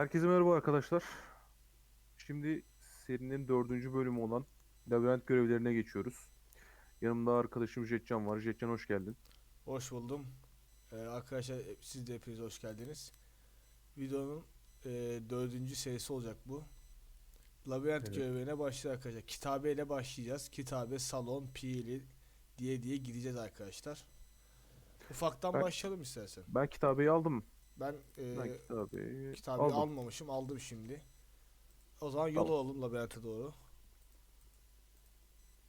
Herkese merhaba arkadaşlar. Şimdi serinin dördüncü bölümü olan labirent görevlerine geçiyoruz. Yanımda arkadaşım Jetcan var. Jetcan hoş geldin. Hoş buldum. Ee, arkadaşlar e, siz de hepiniz hoş geldiniz. Videonun e, dördüncü serisi olacak bu. Labirent Evet. görevine başlıyor arkadaşlar. Kitabe ile başlayacağız. Kitabe, salon, pili diye diye gideceğiz arkadaşlar. Ufaktan Ben- başlayalım istersen. Ben kitabeyi aldım. Ben, e, Ben kitabeyi kitabeyi aldım. almamışım. Aldım şimdi. O zaman yol Tamam. alalım labirente doğru.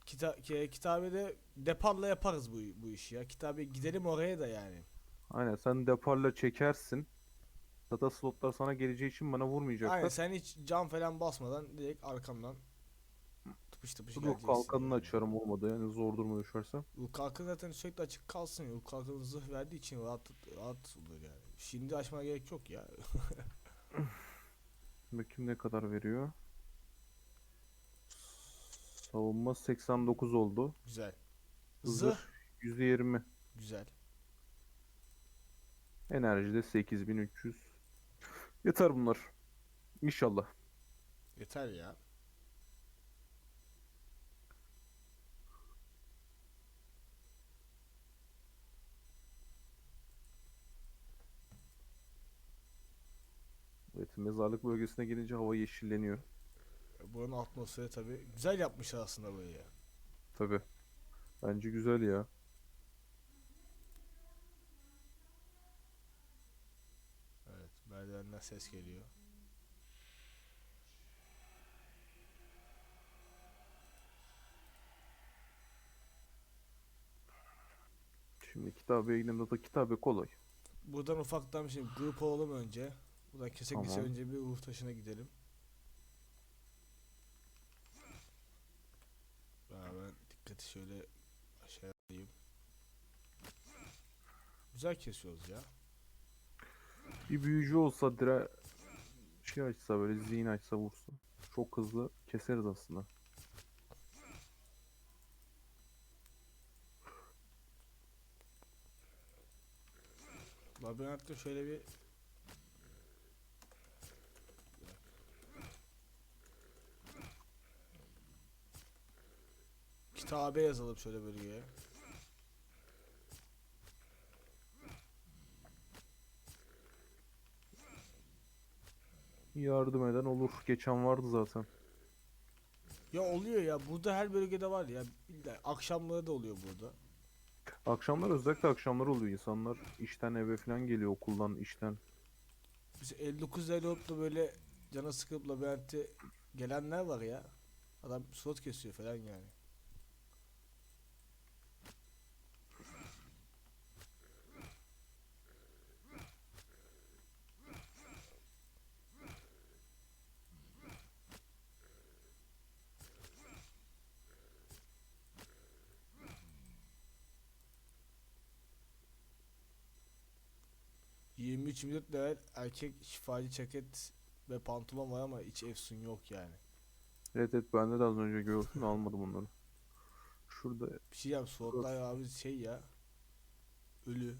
Kita ki- kitabede deparla yaparız bu, bu işi ya. Kitabe gidelim oraya da yani. Aynen sen deparla çekersin. Data slotlar sana geleceği için bana vurmayacaklar. Aynen sen hiç cam falan basmadan direkt arkamdan tıpış tıpış Dur geleceksin. kalkanını açarım olmadı yani zor duruma düşersem. Bu kalkan zaten sürekli açık kalsın kalkanın zırh verdiği için rahat, rahat olur yani. Şimdi açmaya gerek yok ya. Bakayım ne kadar veriyor. Savunma 89 oldu. Güzel. Zırh Zırh %20. güzel. Enerji de 8300. Yeter bunlar. İnşallah. Yeter ya. Evet, mezarlık bölgesine gelince hava yeşilleniyor. Buranın atmosferi tabi güzel yapmışlar aslında burayı ya. Tabi. Bence güzel ya. Evet merdivenden ses geliyor. Şimdi kitabe elimde da kitabe kolay. Buradan ufaktan bir şey grup olalım önce. Buradan kesinlikle Tamam. önce bir ruh taşına gidelim. Ben dikkati şöyle aşağıya alayım. Güzel kesiyoruz ya. Bir büyücü olsa dire şey açsa böyle zihin açsa vursa. Çok hızlı keseriz aslında. Labirentte şöyle bir Kitabe yazalım şöyle bölgeye. Yardım eden olur. Geçen vardı zaten. Ya oluyor ya burada her bölgede var ya. Akşamları da oluyor burada. Akşamlar özellikle akşamlar oluyor. İnsanlar işten eve falan geliyor okuldan işten. Biz 59 lira olup da böyle cana sıkıp labirente gelenler var ya. Adam slot kesiyor falan yani. ...23 minut level erkek şifacı ceket ve pantolon var ama hiç efsun yok yani. Evet evet bende de az önce gördüm almadım onları. Şurada Bir şey yap slotlar abi şey ya. Ölü.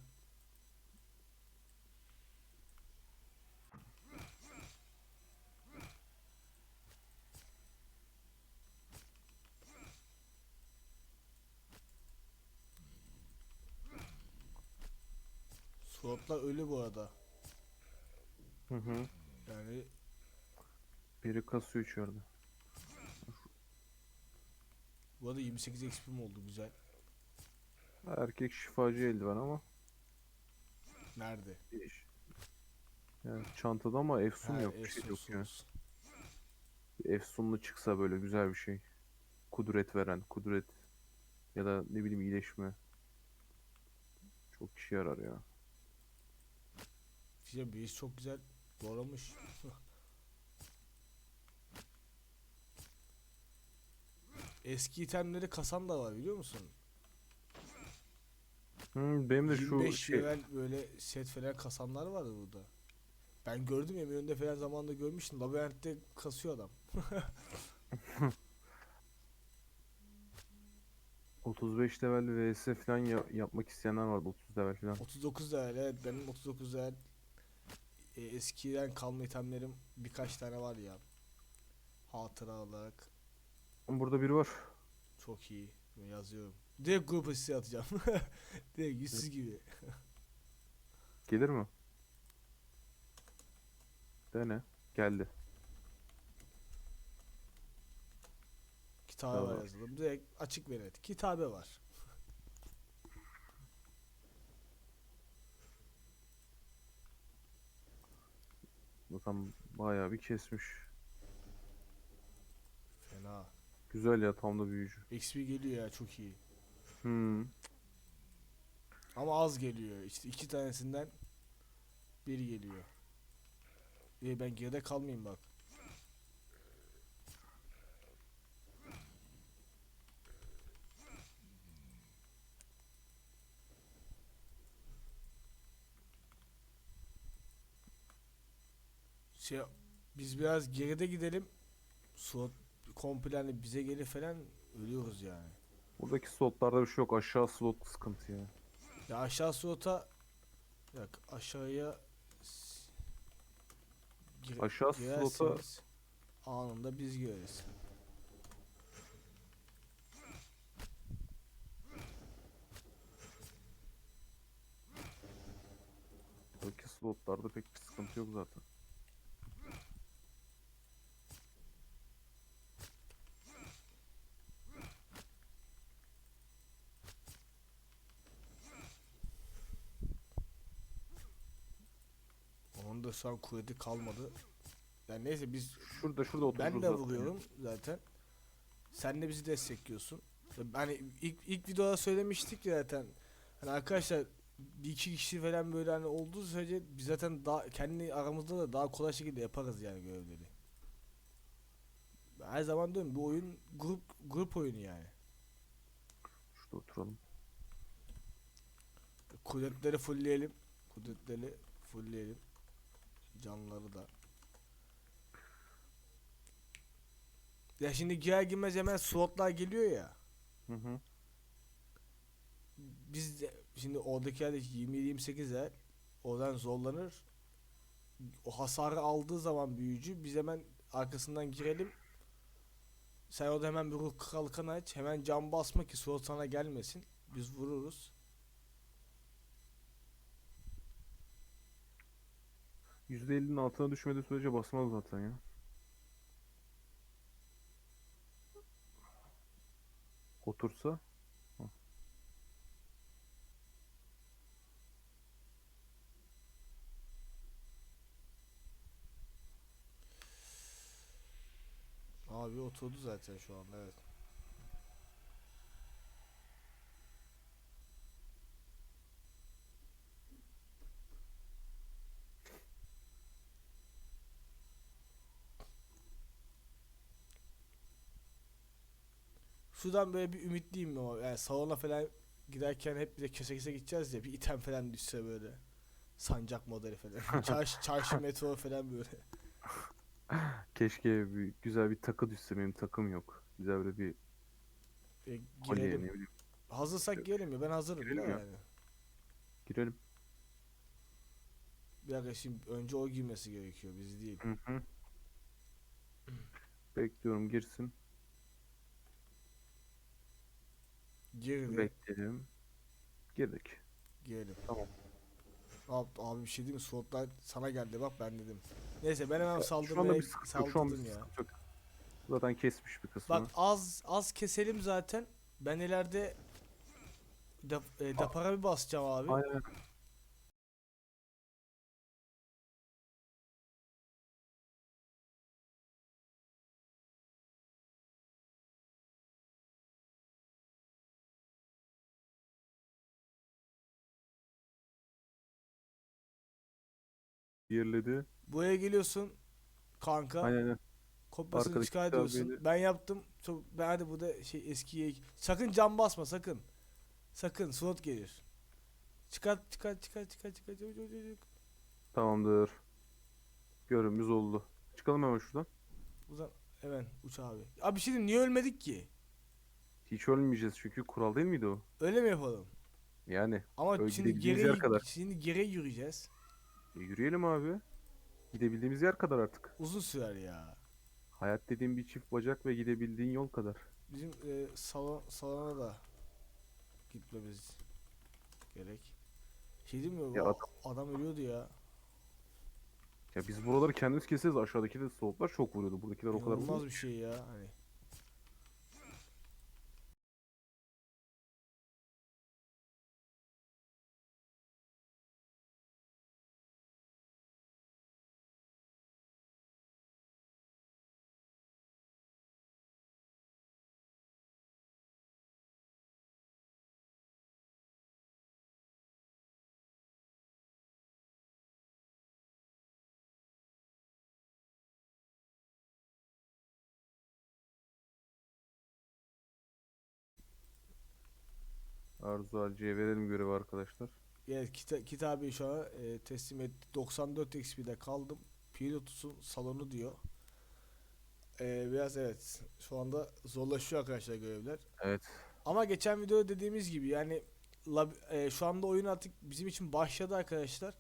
Slotlar ölü bu arada. hı hı. Yani Biri kasıyor içeride. bu arada 28 XP'm oldu güzel. Erkek şifacı eldiven ama Nerede? iş. Yani çantada ama efsun Ha, yok bir şey yok yani. Bir Efsunlu çıksa böyle güzel bir şey. Kudret veren, kudret ya da ne bileyim iyileşme. Çok işe yarar ya. Şey, bir iş çok güzel doğramış. Eski itemleri kasan da var biliyor musun? Hı, benim de şu 25 şey, level böyle set falan kasanlar vardı burada. Ben gördüm ya önünde falan zamanında görmüştüm. Labirentte kasıyor adam. 35 level vs falan ya- yapmak isteyenler vardı 30 level falan. 39 level evet benim 39 level e, eskiden kalma itemlerim birkaç tane var ya. Hatıra olarak Burada biri var. çok iyi. Ben yazıyorum. Direkt grup asisi atacağım. Direkt yüzsüz gibi. Gelir mi? Dene. Geldi. Kitabe var Tamam. yazılım. Direkt açık ve net. Kitabe var. Zaten bayağı bir kesmiş. Fena. Güzel ya tam da büyücü. XP geliyor ya çok iyi. Hmm. Ama az geliyor. İşte iki tanesinden bir geliyor. İyi ben geride kalmayayım bak. Şey, biz biraz geride gidelim. Slot komple hani bize gelir falan ölüyoruz yani. Buradaki slotlarda bir şey yok. Aşağı slot sıkıntı ya. Ya aşağı slota Bak aşağıya gir- Aşağı slota anında biz gireriz. buradaki slotlarda pek bir sıkıntı yok zaten. Onun da şu an kuvveti kalmadı. Yani neyse biz Şurada şurada otururuz ben de vuruyorum zaten. Sen de bizi destekliyorsun. Hani ilk ilk videoda söylemiştik ya zaten. Hani arkadaşlar bir iki kişi falan böyle hani olduğu sürece biz zaten daha kendi aramızda da daha kolay şekilde yaparız yani görevleri. Her zaman diyorum bu oyun grup grup oyunu yani. Şurada oturalım. Kudretleri fullleyelim. Kudretleri fullleyelim. Canları da. Ya şimdi girer girmez hemen slotlar geliyor ya. Hı hı. Biz de şimdi oradaki yerde 27-28 er oradan zorlanır. O hasarı aldığı zaman büyücü biz hemen arkasından girelim. Sen orada hemen bir ruh kalkan aç. Hemen cam basma ki slot sana gelmesin. Biz vururuz. %50'nin altına düşmediği sürece basmaz zaten ya. Otursa Abi oturdu zaten şu anda evet. Şuradan böyle bir ümitliyim ama yani salona falan giderken hep bir de kese kese gideceğiz ya bir item falan düşse böyle. Sancak modeli falan. çarşı, çarşı metro falan böyle. keşke bir, güzel bir takı düşse benim takım yok. Güzel böyle bir E, kolye girelim. bileyim. Hazırsak girelim ya ben hazırım Girelim ya ya. yani. Girelim. Bir dakika şimdi önce o girmesi gerekiyor biz değil. Hı hı. Bekliyorum girsin. Girdi. Bekleyelim. Girdik. Girelim. Tamam. Yaptı abi bir şey değil mi? Slotlar sana geldi bak ben dedim. Neyse ben hemen saldırmaya saldırdım ya. yok. Zaten kesmiş bir kısmını. Bak az az keselim zaten. Ben ileride dep e, depara bir basacağım abi. Aynen. Yerledi. Buraya geliyorsun kanka. Aynen aynen. Kopyasını Arkadaki çıkartıyorsun. kitabeyi- Ben yaptım. Çok, ben hadi burada şey eskiye sakın cam basma sakın. Sakın slot gelir. Çıkart çıkart çıkart çıkart çıkart. çıkart, çıkart, çıkart. Tamamdır. Görümüz oldu. Çıkalım hemen şuradan. Uzan hemen uç abi. Abi bir şey diyeyim niye ölmedik ki? Hiç ölmeyeceğiz çünkü kural değil miydi o? Öyle mi yapalım? Yani. Ama Öyle şimdi gidebildiğimiz geri yer kadar. şimdi geri yürüyeceğiz. E, yürüyelim abi. Gidebildiğimiz yer kadar artık. Uzun sürer ya. Hayat dediğin bir çift bacak ve gidebildiğin yol kadar. Bizim e, salon salona da gitmemiz gerek. Şey değil mi? Ya adam ölüyordu ya. Ya biz buraları kendimiz keseriz. Aşağıdaki de soğuklar çok vuruyordu. Buradakiler o kadar İnanılmaz vurmuyor. bir şey ya hani. Arzu Alci'ye verelim görevi arkadaşlar. Evet kita kitabı şu an e, teslim etti. 94 XP'de kaldım. Pilotus'un salonu diyor. E, biraz evet şu anda zorlaşıyor arkadaşlar görevler. Evet. Ama geçen videoda dediğimiz gibi yani lab- e, şu anda oyun artık bizim için başladı arkadaşlar.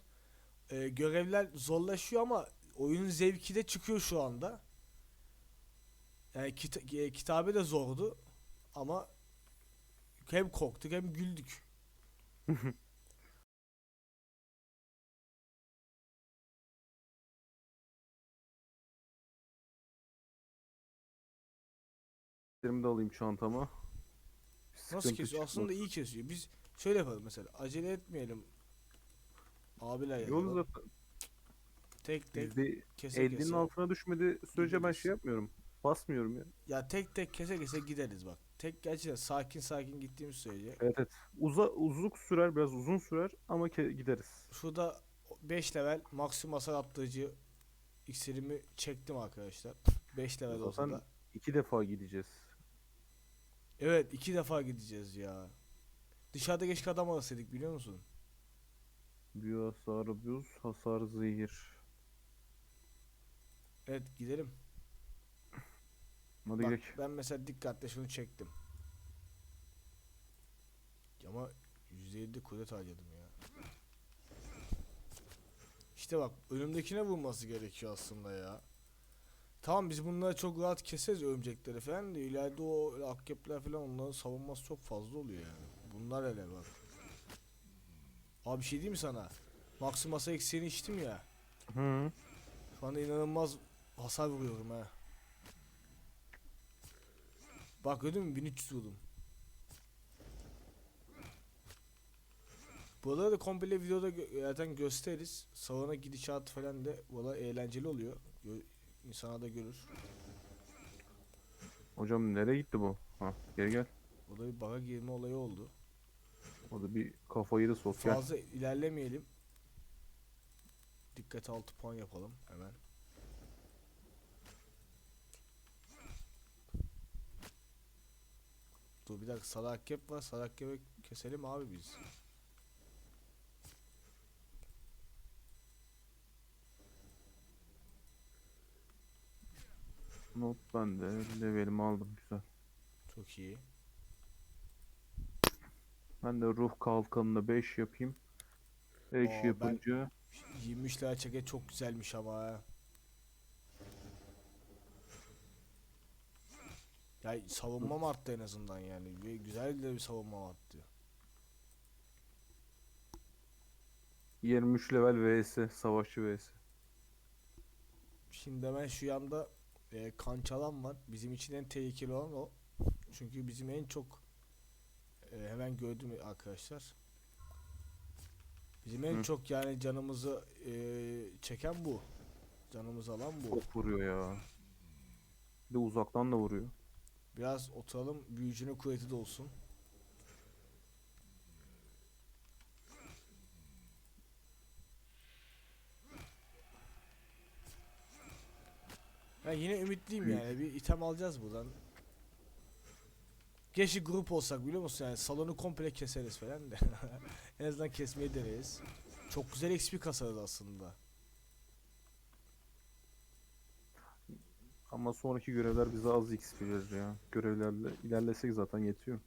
E, görevler zorlaşıyor ama oyunun zevki de çıkıyor şu anda. Yani kita- e, kitabe de zordu ama hem korktuk hem güldük. Elimi de alayım çantama. Nasıl Sıkıntı kesiyor? Aslında iyi kesiyor. Biz şöyle yapalım mesela. Acele etmeyelim. Abiler Yol yapalım. zaten Tek tek bizde kese 50'nin kese. altına düşmedi sürece ben şey yapmıyorum. Basmıyorum ya. Ya tek tek kese kese gideriz bak. Tek gerçekten sakin sakin gittiğimiz sürece. Evet evet. Uza, uzun sürer biraz uzun sürer ama ke- gideriz. Şurada 5 level maksimum hasar atlayıcı iksirimi çektim arkadaşlar. 5 level olsa Zaten da. iki defa gideceğiz. Evet iki defa gideceğiz ya. Dışarıda geç adam arasaydık biliyor musun? Büyü hasarı buz, hasar zehir. Evet gidelim. Hadi Bak gidelim. ben mesela dikkatle şunu çektim. Ama %7 kudret harcadım ya. İşte bak önümdekine vurması gerekiyor aslında ya. Tamam biz bunları çok rahat keseriz örümcekleri falan da ileride o akkepler falan onların savunması çok fazla oluyor yani. Bunlar hele bak. Abi bir şey diyeyim mi sana? Maksimum hasar eksiğini içtim ya. Hı. Şu anda inanılmaz hasar vuruyorum ha. Bak gördün mü 1300 vurdum. Buraları da komple videoda gö- zaten gösteririz. Salona gidişatı falan da valla eğlenceli oluyor. Gö- İnsana da görür. Hocam nereye gitti bu? Ha, gel gel. Burada bir bug'a girme olayı oldu. O da bir kafayı da sok. Fazla ilerlemeyelim. Dikkat 6 puan yapalım hemen. Dur bir dakika salak kep var. Salak kepi keselim abi biz. Not bende. Levelimi aldım güzel. Çok iyi. Ben de ruh kalkanına 5 yapayım. 5 Aa, ben- yapınca 23 lira çeket çok güzelmiş ama Ya savunmam arttı en azından yani. Güzel de bir savunmam arttı. 23 level vs. Savaşçı vs. Şimdi hemen şu yanda e, kançalan var. Bizim için en tehlikeli olan o. Çünkü bizim en çok e, hemen gördüm arkadaşlar. Bizim en Hı. çok yani canımızı e, çeken bu. Canımızı alan bu. Çok vuruyor ya. Bir de uzaktan da vuruyor. Biraz oturalım. Büyücünün kuvveti de olsun. Ben yine ümitliyim yani. Bir item alacağız buradan. Keşke grup olsak biliyor musun yani salonu komple keseriz falan da. en azından kesmeyi deneriz. Çok güzel XP kasarız aslında. Ama sonraki görevler bize az XP verir ya. Görevlerle ilerlesek zaten yetiyor.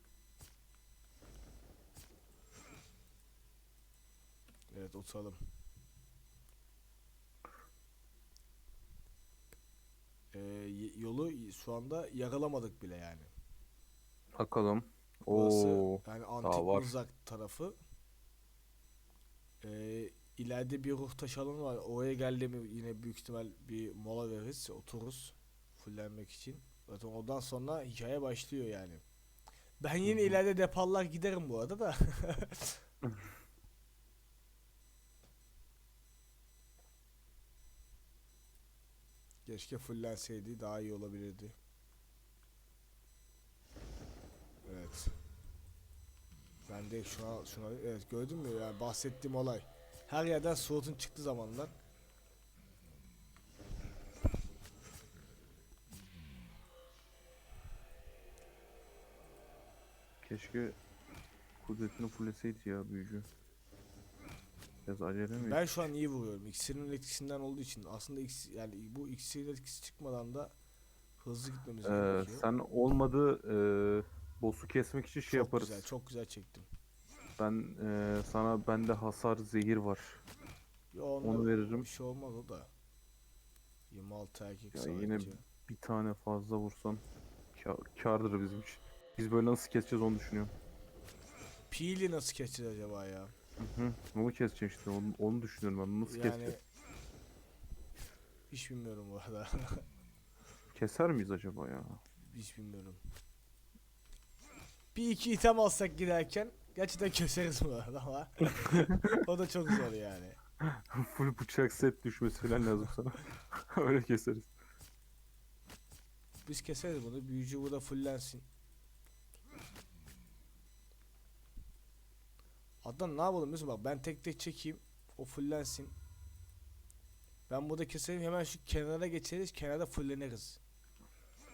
Evet oturalım. yolu şu anda yakalamadık bile yani. Bakalım. Burası Oo. yani antik var. uzak tarafı. Ee, ileride bir ruh taşı alanı var. Oraya geldi mi yine büyük ihtimal bir mola veririz, otururuz fullenmek için. Zaten oradan sonra hikaye başlıyor yani. Ben yine hı. ileride depallar giderim bu arada da. Keşke fullenseydi daha iyi olabilirdi. Evet. Ben de şuna şuna evet gördün mü yani bahsettiğim olay. Her yerden Suat'ın çıktığı zamanlar. Keşke kudretini fulleseydi ya büyücü. Biraz acele mi? Ben şu an iyi vuruyorum. İksirin etkisinden olduğu için aslında iks, yani bu iksirin etkisi çıkmadan da hızlı gitmemiz Ee, gerekiyor. sen olmadı e, boss'u kesmek için şey çok yaparız. güzel, çok güzel çektim. Ben e, sana bende hasar zehir var. Ya onda Onu veririm. Bir şey olmaz o da. 26 erkek Ya yine Bir tane fazla vursan kâ- kârdır bizim için. Biz böyle nasıl keseceğiz onu düşünüyorum. Pili nasıl keseceğiz acaba ya? Hı hı. Onu keseceğim işte. Onu, onu düşünüyorum ben. Nasıl yani keseceğiz? hiç bilmiyorum bu arada. Keser miyiz acaba ya? hiç bilmiyorum. Bir iki item alsak giderken gerçekten keseriz bu arada ama o da çok zor yani. Full bıçak set düşmesi falan lazım sana. Öyle keseriz. Biz keseriz bunu. Büyücü burada fullensin. Adnan ne yapalım Mesut bak ben tek tek çekeyim. O fullensin. Ben burada keserim hemen şu kenara geçeriz. Kenarda fulleniriz.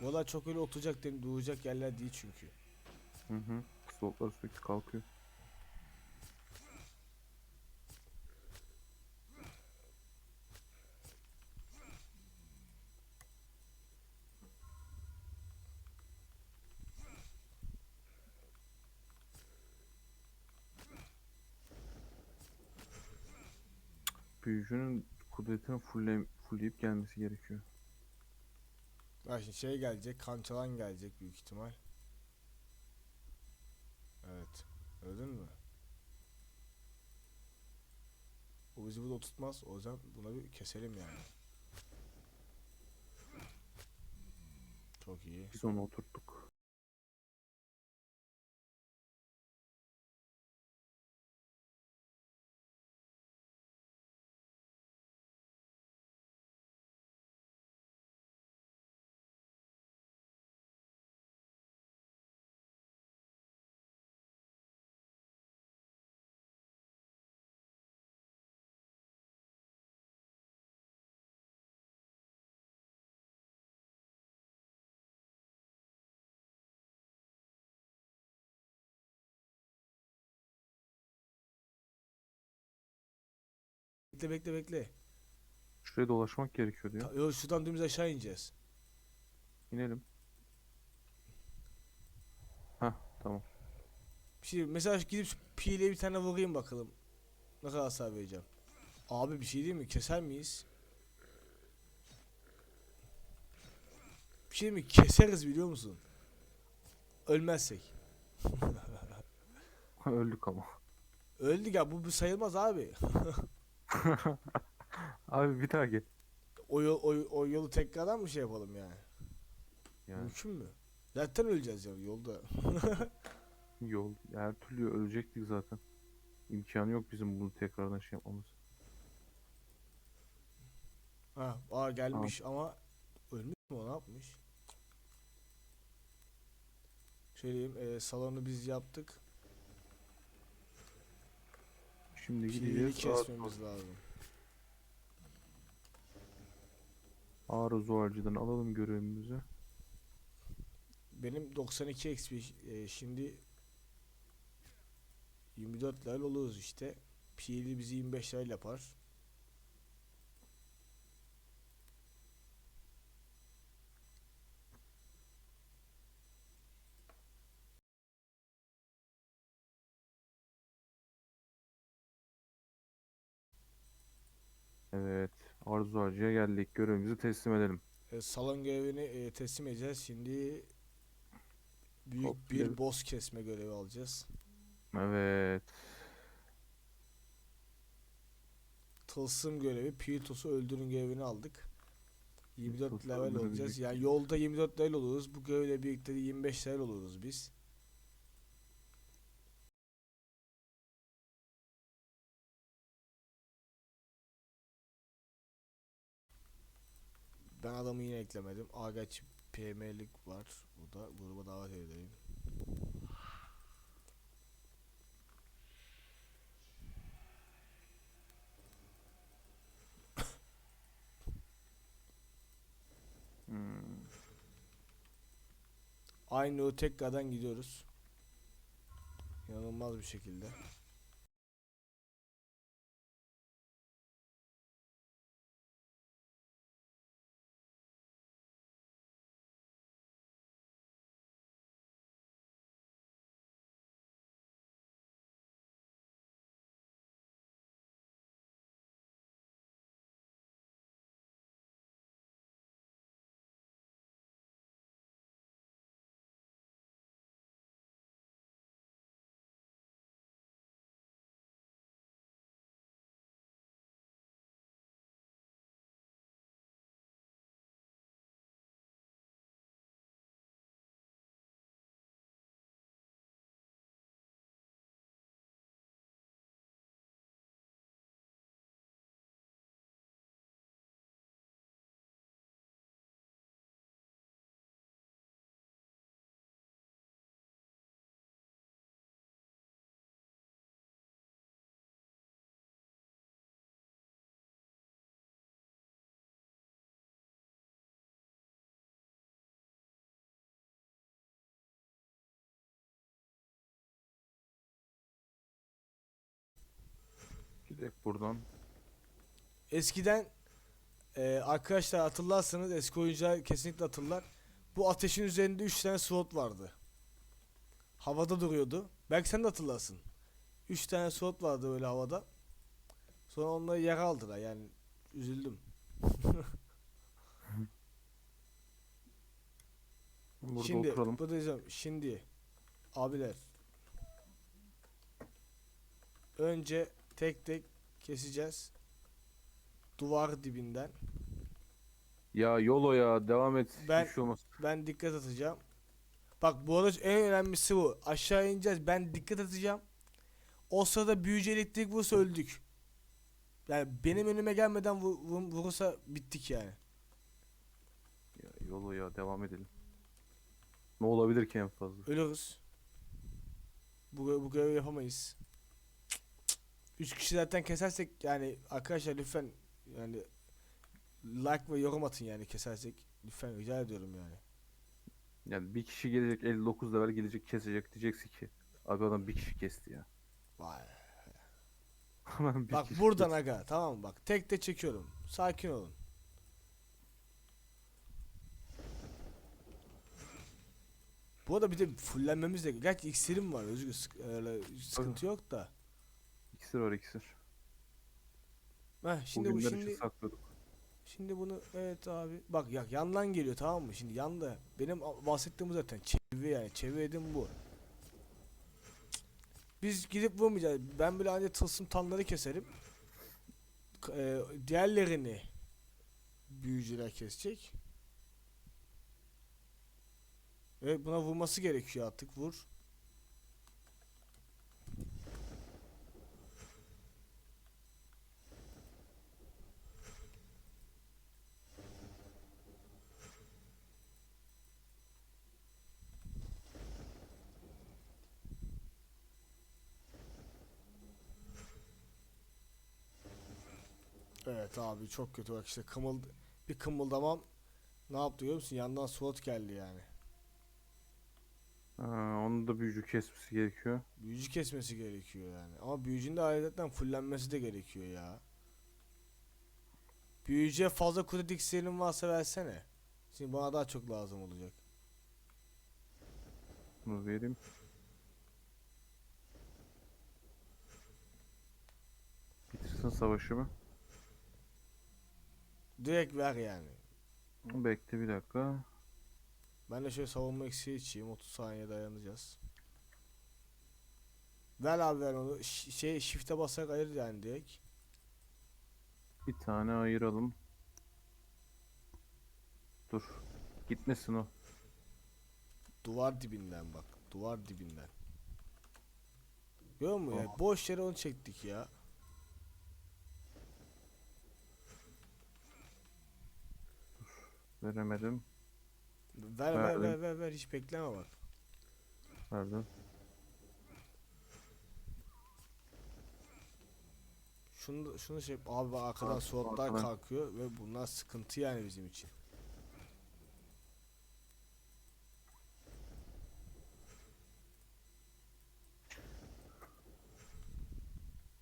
Buralar çok öyle oturacak değil, duracak yerler değil çünkü. Hı hı. Slotlar sürekli kalkıyor. Büyücünün kudretini fulle, fullleyip gelmesi gerekiyor. Bak şimdi şey gelecek, kançalan gelecek büyük ihtimal. Evet. Gördün mü? O bizi burada tutmaz. O yüzden buna bir keselim yani. Çok iyi. Biz onu oturttuk. Bekle bekle bekle. Şuraya dolaşmak gerekiyor diyor. Ta- Yo, şuradan dümdüz aşağı ineceğiz. İnelim. Hah tamam. Şey mesela gidip şu piyle bir tane vurayım bakalım. Ne kadar hasar vereceğim. Abi bir şey değil mi? Keser miyiz? Bir şey mi? Keseriz biliyor musun? Ölmezsek. Öldük ama. Öldük ya bu, bu sayılmaz abi. Abi bir daha gel. O, yol, o, o yolu tekrardan mı şey yapalım yani? Yani Mümkün mü? Zaten öleceğiz ya yolda. yol her türlü ölecektik zaten. İmkanı yok bizim bunu tekrardan şey yapmamız. Ha, aa gelmiş ama ölmüş mü o ne yapmış? Söyleyeyim e, salonu biz yaptık. Şimdi Pili gideceğiz. kesmemiz lazım. Ağrı Zuhalci'den alalım görevimizi. Benim 92 XP e, şimdi 24 level oluruz işte. Pili bizi 25 level yapar. Ağrı Zuhalci'ye geldik. Görevimizi teslim edelim. e, salon görevini e, teslim edeceğiz. Şimdi büyük Hop, bir boss kesme görevi alacağız. Evet. Tılsım görevi, Pirtos'u öldürün görevini aldık. 24 Pirtos'u level olacağız. Yani yolda 24 level oluruz. Bu görevle birlikte de 25 level oluruz biz. Ben adamı yine eklemedim. Agaç PM'lik var. Burada gruba davet edeyim. Hmm. Aynı yolu tekrardan gidiyoruz. İnanılmaz bir şekilde. Gidelim buradan. Eskiden e, arkadaşlar hatırlarsanız eski oyuncular kesinlikle hatırlar. Bu ateşin üzerinde 3 tane slot vardı. Havada duruyordu. Belki sen de hatırlarsın. 3 tane slot vardı öyle havada. Sonra onları yere aldılar yani üzüldüm. Burada Şimdi oturalım. burada diyeceğim. Şimdi abiler önce tek tek keseceğiz. Duvar dibinden. Ya yolo ya devam et. Ben- Hiçbir şey olmaz. Ben dikkat atacağım. Bak bu arada en önemlisi bu. Aşağı ineceğiz. Ben dikkat atacağım. O sırada büyücü elektrik vurursa öldük. Yani benim önüme gelmeden vu- vu- vurursa bittik yani. Ya, yolo ya devam edelim. Ne olabilir ki en fazla? Ölürüz. Bu, bu görevi yapamayız. Üç kişi zaten kesersek yani arkadaşlar lütfen yani like ve yorum atın yani kesersek. Lütfen rica ediyorum yani. Yani bir kişi gelecek 59 level gelecek kesecek diyeceksin ki abi adam bir kişi kesti ya. Vay. Hemen bir Bak kişi buradan kesti. aga tamam mı? bak tek de çekiyorum. Sakin olun. Bu arada bir de fullenmemiz de gerçi iksirim var özgür sık- öyle sıkıntı yok da. İksir var iksir. Heh, şimdi bu Bugünler şimdi için saklıyorduk. şimdi bunu evet abi bak ya yandan geliyor tamam mı? Şimdi yanda benim a- bahsettiğim bu zaten çevre yani çevrediğim bu. Biz gidip vurmayacağız. Ben böyle ancak tılsım tanları keserim. K- e, diğerlerini büyücüler kesecek. Ve buna vurması gerekiyor artık. Vur. Evet abi çok kötü bak işte kımıl bir kımıldamam ne yaptı biliyor musun? Yandan SWAT geldi yani. Ha, onun da büyücü kesmesi gerekiyor. Büyücü kesmesi gerekiyor yani. Ama büyücünün de ayrıca fullenmesi de gerekiyor ya. Büyücüye fazla kudret iksirin varsa versene. Şimdi bana daha çok lazım olacak. Bunu vereyim. Bitirsin savaşımı. Direkt ver yani. Bekle bir dakika. Ben de şöyle savunma eksiği içeyim. 30 saniye dayanacağız. Ver abi ver onu. Ş- şey shift'e basarak ayır yani direkt. Bir tane ayıralım. Dur. Gitmesin o. Duvar dibinden bak. Duvar dibinden. Görüyor musun ya? Tamam. Boş yere onu çektik ya. Veremedim. Ver ver ver ver ver hiç bekleme bak. Verdim. Şunu şunu şey abi arkadan slotlar arkadan. kalkıyor ve bunlar sıkıntı yani bizim için.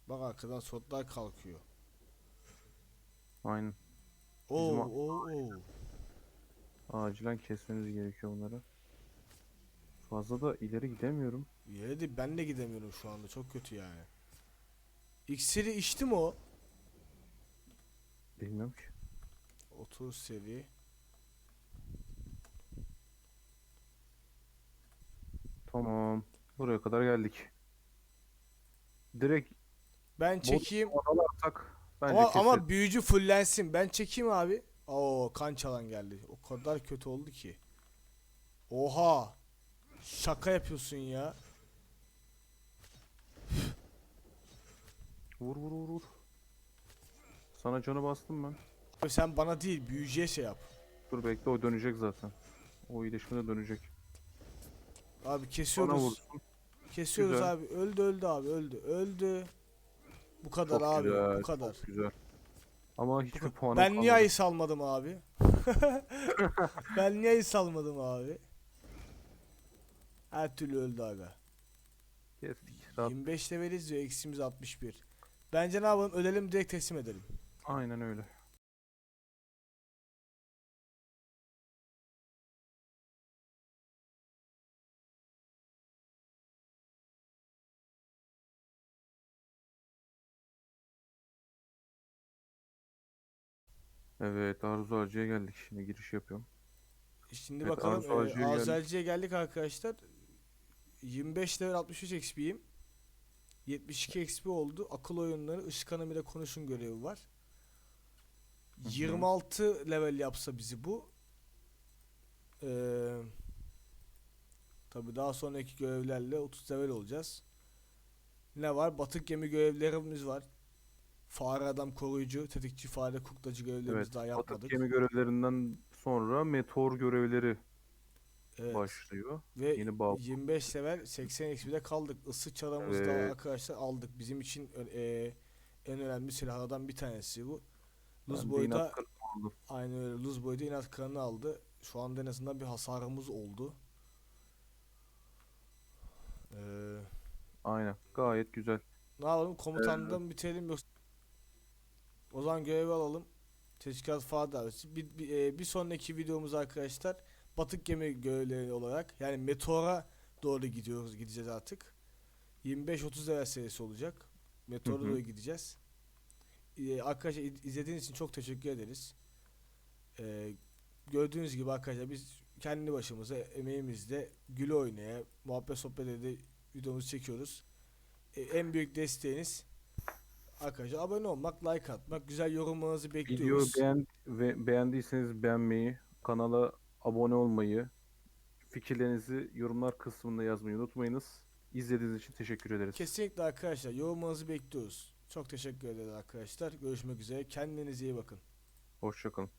Bak arkadan slotlar kalkıyor. Aynen. Oo oo oo. Acilen kesmemiz gerekiyor bunları. Fazla da ileri gidemiyorum. Yere de ben de gidemiyorum şu anda çok kötü yani. İksiri içtim o. Bilmiyorum ki. 30 seviye. Tamam. Buraya kadar geldik. Direkt Ben çekeyim. alarsak bence Ama, ama büyücü fullensin. Ben çekeyim abi. Oo kan çalan geldi. O kadar kötü oldu ki. Oha. Şaka yapıyorsun ya. Vur vur vur vur. Sana canı bastım ben. Sen bana değil büyücüye şey yap. Dur bekle o dönecek zaten. O iyileşme de dönecek. Abi kesiyoruz. Kesiyoruz Güzel. abi. Öldü öldü abi öldü. Öldü. Bu kadar Çok abi. güzel, bu kadar. Çok güzel. Ama hiçbir puanım Ben niye kalmadı. ayı salmadım abi? ben niye ayı salmadım abi? Her türlü öldü aga. Kestik. Rahat. 25 leveliz diyor eksimiz 61. Bence ne yapalım ölelim direkt teslim edelim. Aynen öyle. Evet Arzu Ağacı'ya geldik şimdi giriş yapıyorum. Şimdi Evet, bakalım Arzu e, Avcı'ya geldik. Geldik arkadaşlar. 25 level 63 XP'yim. 72 XP oldu. Akıl oyunları ışık Hanım ile konuşun görevi var. hı. 26 level yapsa bizi bu. Ee, tabi daha sonraki görevlerle 30 level olacağız. Ne var? Batık gemi görevlerimiz var. Fare adam koruyucu, tetikçi fare kuklacı görevlerimizi Evet daha yapmadık. gemi görevlerinden sonra meteor görevleri Evet. başlıyor. Ve Yeni bağ. 25 level 80 XP'de kaldık. Isı çaramızı da Evet. arkadaşlar aldık. Bizim için e, en önemli silahlardan bir tanesi bu. Luz boyda aynı öyle Luz boyda inat kranı aldı. Şu anda en azından bir hasarımız oldu. Ee, Aynen gayet güzel. ne yapalım? Komutandan bitirelim yoksa o zaman görevi alalım. Teşkilat falan davetçi. Bir, bir, e, bir sonraki videomuz arkadaşlar batık gemi görevleri olarak yani meteora doğru gidiyoruz gideceğiz artık. 25-30 level serisi olacak. Meteora doğru gideceğiz. Ee, arkadaşlar iz- izlediğiniz için çok teşekkür ederiz. Ee, gördüğünüz gibi arkadaşlar biz kendi başımıza emeğimizle gülü oynaya, muhabbet sohbet ede videomuzu çekiyoruz. Ee, en büyük desteğiniz arkadaşlar abone olmak, like atmak, güzel yorumlarınızı Videoyu bekliyoruz. beğen ve beğendiyseniz beğenmeyi, kanala abone olmayı, fikirlerinizi yorumlar kısmında yazmayı unutmayınız. İzlediğiniz için teşekkür ederiz. Kesinlikle arkadaşlar yorumlarınızı bekliyoruz. Çok teşekkür ederiz arkadaşlar. Görüşmek üzere. Kendinize iyi bakın. Hoşçakalın.